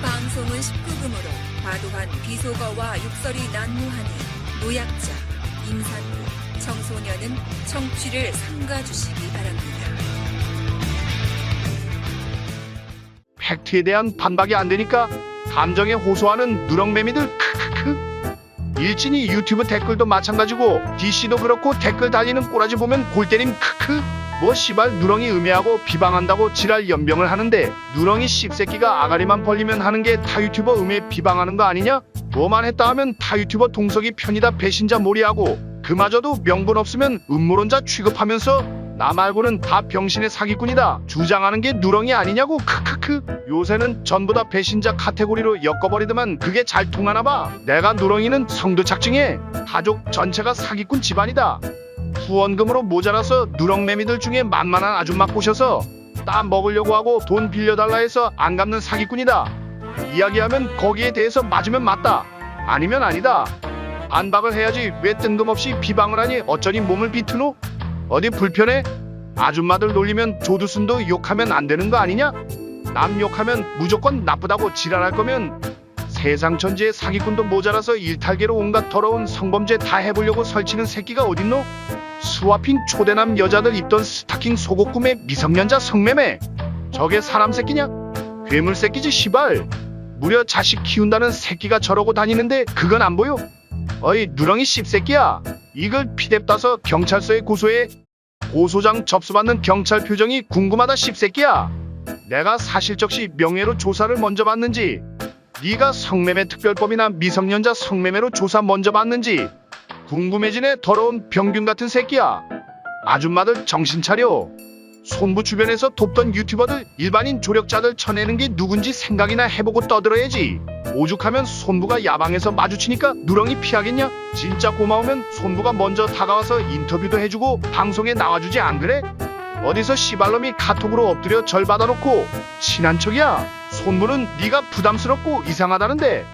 방송은 19금으로 과도한 비속어와 욕설이 난무하니 노약자, 임산부, 청소년은 청취를 삼가주시기 바랍니다. 팩트에 대한 반박이 안 되니까 감정에 호소하는 누렁매미들 크크크 일진이 유튜브 댓글도 마찬가지고 DC도 그렇고 댓글 달리는 꼬라지 보면 골 때림 크크 뭐 시발 누렁이 음해하고 비방한다고 지랄 연병을 하는데 누렁이 씹새끼가 아가리만 벌리면 하는 게 타 유튜버 음해 비방하는 거 아니냐? 뭐만 했다 하면 타 유튜버 동석이 편이다 배신자 몰이하고 그마저도 명분 없으면 음모론자 취급하면서 나 말고는 다 병신의 사기꾼이다. 주장하는 게 누렁이 아니냐고 크크크. 요새는 전부 다 배신자 카테고리로 엮어버리더만 그게 잘 통하나 봐. 내가 누렁이는 성도 착증해. 가족 전체가 사기꾼 집안이다. 후원금으로 모자라서 누렁매미들 중에 만만한 아줌마 꼬셔서 따 먹으려고 하고 돈 빌려달라 해서 안 갚는 사기꾼이다. 이야기하면 거기에 대해서 맞으면 맞다. 아니면 아니다. 안박을 해야지 왜 뜬금없이 비방을 하니 어쩌니 몸을 비트노? 어디 불편해? 아줌마들 놀리면 조두순도 욕하면 안 되는 거 아니냐? 남 욕하면 무조건 나쁘다고 지랄할 거면 세상 천지의 사기꾼도 모자라서 일탈계로 온갖 더러운 성범죄 다 해보려고 설치는 새끼가 어딨노? 스와핑 초대남 여자들 입던 스타킹 속옷 꿈에 미성년자 성매매 저게 사람 새끼냐? 괴물 새끼지 시발 무려 자식 키운다는 새끼가 저러고 다니는데 그건 안 보여? 어이 누렁이 씹새끼야 이걸 피뎁 따서 경찰서에 고소해 고소장 접수받는 경찰 표정이 궁금하다 씹새끼야. 내가 사실적시 명예로 조사를 먼저 받는지 네가 성매매 특별법이나 미성년자 성매매로 조사 먼저 받는지 궁금해지네 더러운 병균 같은 새끼야. 아줌마들 정신 차려 손부 주변에서 돕던 유튜버들 일반인 조력자들 쳐내는 게 누군지 생각이나 해보고 떠들어야지 오죽하면 손부가 야방에서 마주치니까 누렁이 피하겠냐? 진짜 고마우면 손부가 먼저 다가와서 인터뷰도 해주고 방송에 나와주지 안 그래? 어디서 시발놈이 카톡으로 엎드려 절 받아놓고 친한 척이야? 손부는 네가 부담스럽고 이상하다는데